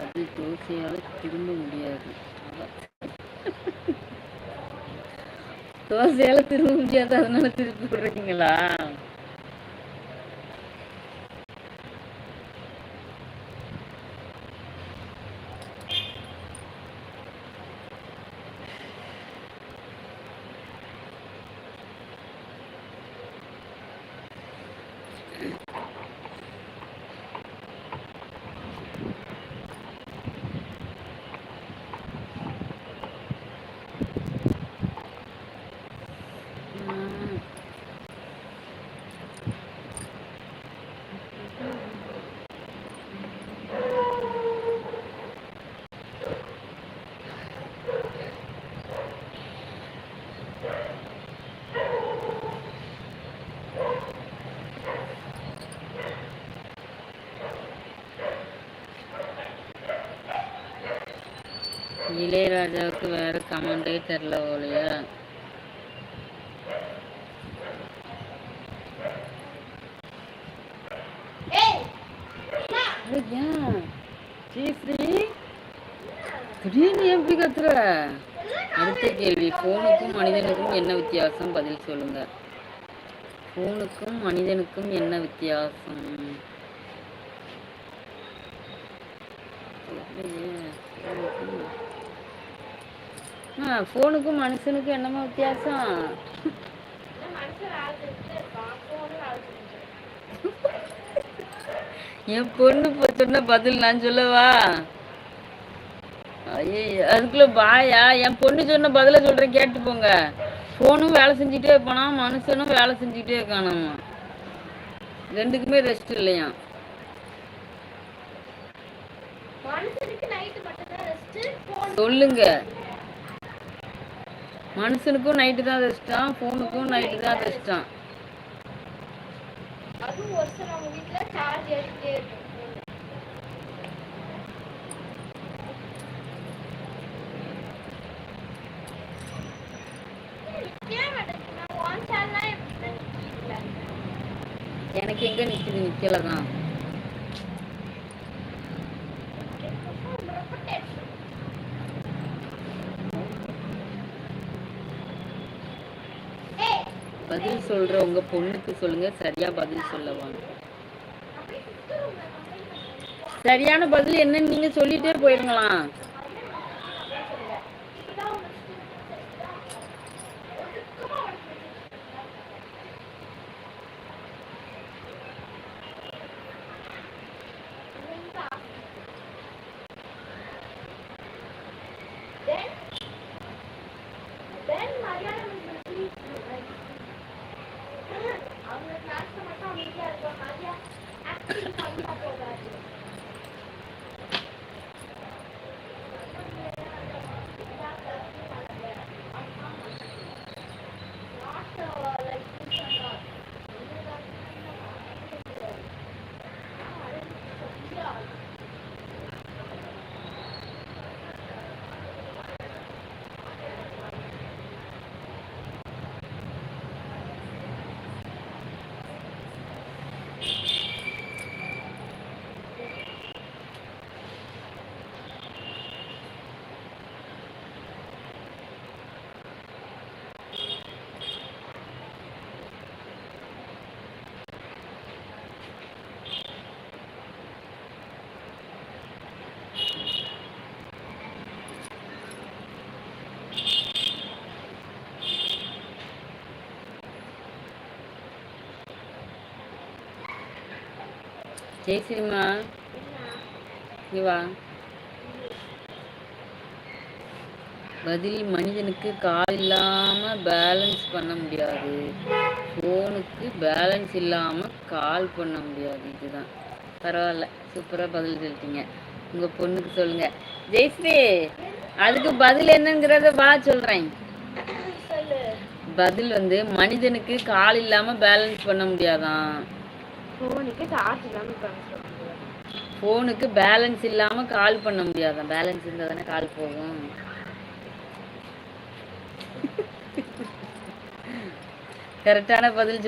அது தோசையால் திரும்ப முடியாது. தோசையால் திரும்ப முடியாது அதனால திருப்பி விடுறீங்களா இளையராஜாவுக்கு வேற கமெண்டே தெரில ஸ்ரீஸ்ரீ திடீர்னு எப்படி கத்துற? அடுத்த கேள்வி ஃபோனுக்கும் மனிதனுக்கும் என்ன வித்தியாசம்? பதில் சொல்லுங்க. ஃபோனுக்கும் மனிதனுக்கும் என்ன வித்தியாசம்? தெரியலையே. ஃபோனுக்கும் மனுஷனுக்கும் என்னமா வித்தியாசம். என் பொண்ணு சொன்ன பதில் நான் சொல்லவா? அதுக்குள்ள பாயா? என் பொண்ணு சொன்ன பதில சொல்றேன் கேட்டு போங்க ஃபோனும் வேலை செஞ்சுட்டே இருப்பானா மனுஷனும் வேலை செஞ்சுட்டே இருக்கானாமா? ரெண்டுக்குமே ரெஸ்ட் இல்லையா? சொல்லுங்க. மனுஷனுக்கும் நைட்டு தான் ரெஸ்டான் ஃபோனுக்கும் நைட்டு தான் ரெஸ்டான் அதுவும் ஒரு சிலவங்க வீட்டுல சார்ஜ் ஏறிட்டே இருக்கும் ஏன் மேடம் நான் ஒன் சார்ஜ் எப்படி நிக்கல எனக்கு எங்க நிக்குது நிக்கல தான் ரொம்ப டென்ஷன் ஏய் பதில் சொல்ற உங்க பொண்ணுக்கு சொல்லுங்க சரியா பதில் சொல்லவாங்க. சரியான பதில் என்னன்னு நீங்க சொல்லிட்டே போயிருங்களாம். ஜெயஸ்ரீமா இங்க வா. பதில் மனிதனுக்கு கால் இல்லாம பேலன்ஸ் பண்ண முடியாது. ஃபோனுக்கு பேலன்ஸ் இல்லாம கால் பண்ண முடியாது. இதுதான். பரவாயில்ல. சூப்பரா பதில் சொல்லிட்டீங்க. உங்க பொண்ணுக்கு சொல்லுங்க. ஜெயஸ்ரீ அதுக்கு பதில் என்னங்கிறத வா சொல்லு. பதில் வந்து மனிதனுக்கு கால் இல்லாம பேலன்ஸ் பண்ண முடியாதான். ஃபோனுக்கு சார்ஜ் இல்லாம ட்ரான்ஸ்ஃபர் ஃபோனுக்கு பேலன்ஸ் இல்லாம கால் பண்ண முடியாதான். பேலன்ஸ் இருந்தா தானே கால் போகும். கரெக்டான பதில்